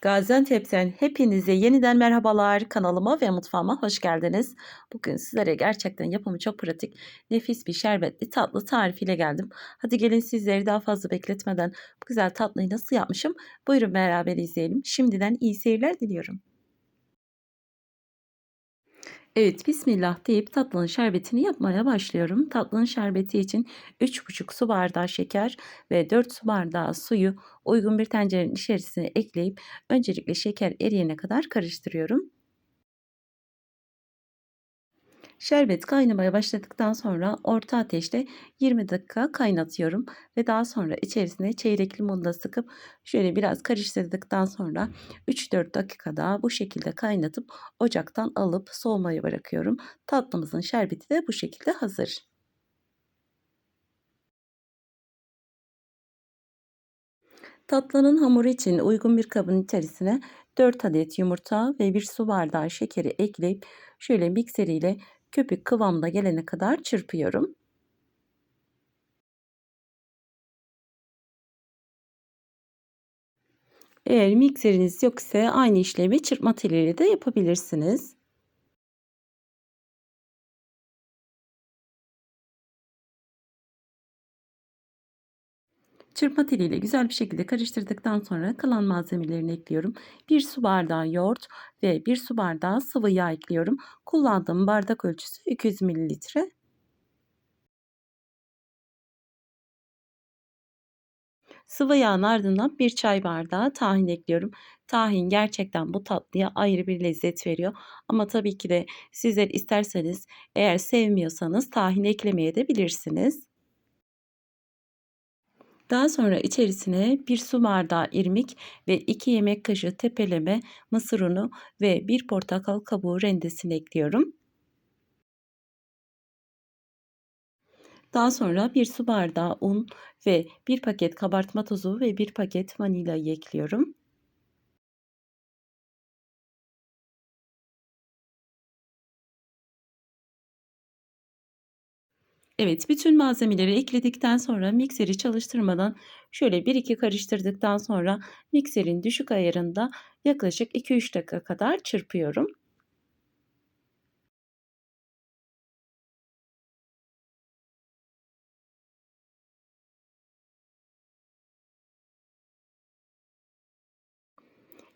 Gaziantep'ten hepinize yeniden merhabalar. Kanalıma ve mutfağıma hoş geldiniz. Bugün sizlere gerçekten yapımı çok pratik, nefis bir şerbetli tatlı tarifiyle geldim. Hadi gelin sizleri daha fazla bekletmeden bu güzel tatlıyı nasıl yapmışım? Buyurun beraber izleyelim. Şimdiden iyi seyirler diliyorum. Evet, bismillah deyip tatlının şerbetini yapmaya başlıyorum. Tatlının şerbeti için 3,5 su bardağı şeker ve 4 su bardağı suyu uygun bir tencerenin içerisine ekleyip öncelikle şeker eriyene kadar karıştırıyorum. Şerbet kaynamaya başladıktan sonra orta ateşte 20 dakika kaynatıyorum ve daha sonra içerisine çeyrek limonu da sıkıp şöyle biraz karıştırdıktan sonra 3-4 dakikada bu şekilde kaynatıp ocaktan alıp soğumaya bırakıyorum. Tatlımızın şerbeti de bu şekilde hazır. Tatlının hamuru için uygun bir kabın içerisine 4 adet yumurta ve 1 su bardağı şekeri ekleyip şöyle mikseriyle köpük kıvamına gelene kadar çırpıyorum. Eğer mikseriniz yok ise aynı işlemi çırpma teliyle de yapabilirsiniz. Çırpma teliyle güzel bir şekilde karıştırdıktan sonra kalan malzemelerini ekliyorum. 1 su bardağı yoğurt ve 1 su bardağı sıvı yağ ekliyorum. Kullandığım bardak ölçüsü 200 mililitre. Sıvı yağın ardından 1 çay bardağı tahin ekliyorum. Tahin gerçekten bu tatlıya ayrı bir lezzet veriyor. Ama tabii ki de sizler isterseniz eğer sevmiyorsanız tahin eklemeye de bilirsiniz. Daha sonra içerisine 1 su bardağı irmik ve 2 yemek kaşığı tepeleme mısır unu ve 1 portakal kabuğu rendesini ekliyorum. Daha sonra 1 su bardağı un ve 1 paket kabartma tozu ve 1 paket vanilyayı ekliyorum. Evet, bütün malzemeleri ekledikten sonra mikseri çalıştırmadan şöyle 1-2 karıştırdıktan sonra mikserin düşük ayarında yaklaşık 2-3 dakika kadar çırpıyorum.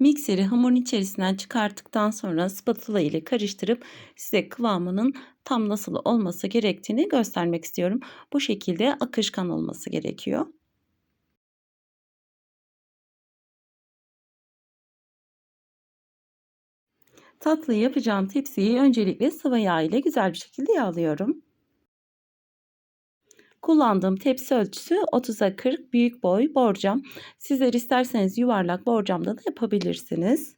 Mikseri hamurun içerisinden çıkarttıktan sonra spatula ile karıştırıp size kıvamının tam nasıl olması gerektiğini göstermek istiyorum. Bu şekilde akışkan olması gerekiyor. Tatlıyı yapacağım tepsiyi öncelikle sıvı yağ ile güzel bir şekilde yağlıyorum. Kullandığım tepsi ölçüsü 30'a 40 büyük boy borcam. Sizler isterseniz yuvarlak borcamda da yapabilirsiniz.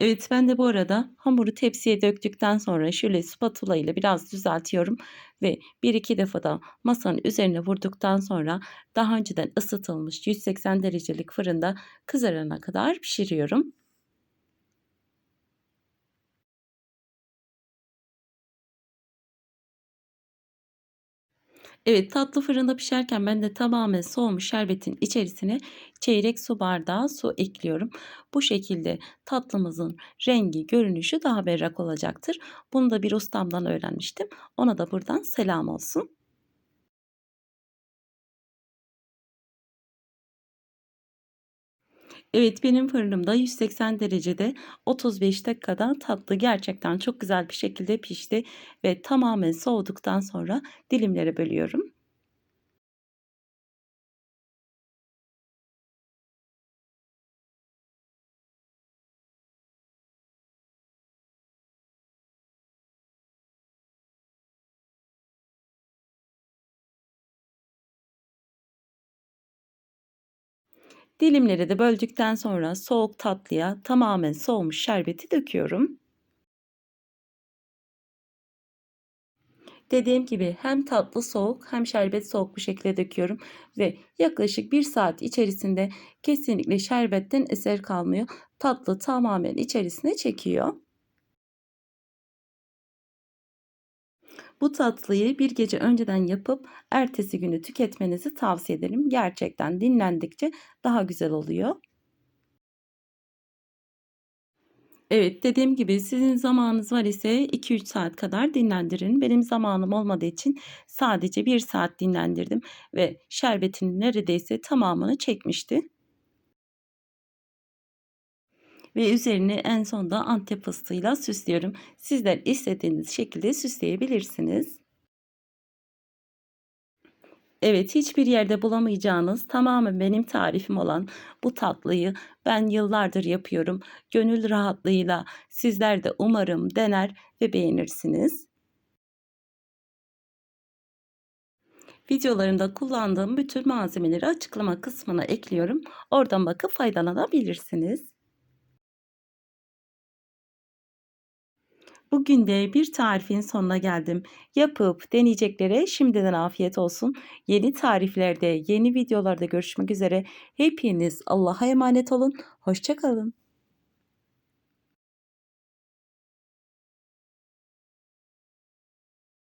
Evet ben de bu arada hamuru tepsiye döktükten sonra şöyle spatula ile biraz düzeltiyorum ve bir iki defa da masanın üzerine vurduktan sonra daha önceden ısıtılmış 180 derecelik fırında kızarana kadar pişiriyorum. Evet tatlı fırında pişerken ben de tamamen soğumuş şerbetin içerisine çeyrek su bardağı su ekliyorum. Bu şekilde tatlımızın rengi, görünüşü daha berrak olacaktır. Bunu da bir ustamdan öğrenmiştim. Ona da buradan selam olsun. Evet benim fırınımda 180 derecede 35 dakikada tatlı gerçekten çok güzel bir şekilde pişti ve tamamen soğuduktan sonra dilimlere bölüyorum. Dilimleri de böldükten sonra soğuk tatlıya tamamen soğumuş şerbeti döküyorum. Dediğim gibi hem tatlı soğuk hem şerbet soğuk bu şekilde döküyorum ve yaklaşık 1 saat içerisinde kesinlikle şerbetten eser kalmıyor. Tatlı tamamen içerisine çekiyor. Bu tatlıyı bir gece önceden yapıp ertesi günü tüketmenizi tavsiye ederim. Gerçekten dinlendikçe daha güzel oluyor. Evet, dediğim gibi sizin zamanınız var ise 2-3 saat kadar dinlendirin. Benim zamanım olmadığı için sadece 1 saat dinlendirdim ve şerbetinin neredeyse tamamını çekmişti. Ve üzerini en sonda Antep fıstığıyla süslüyorum. Sizler istediğiniz şekilde süsleyebilirsiniz. Evet, hiçbir yerde bulamayacağınız tamamen benim tarifim olan bu tatlıyı ben yıllardır yapıyorum. Gönül rahatlığıyla sizler de umarım dener ve beğenirsiniz. Videolarımda kullandığım bütün malzemeleri açıklama kısmına ekliyorum. Oradan bakıp faydalanabilirsiniz. Bugün de bir tarifin sonuna geldim. Yapıp deneyeceklere şimdiden afiyet olsun. Yeni tariflerde, yeni videolarda görüşmek üzere. Hepiniz Allah'a emanet olun. Hoşça kalın.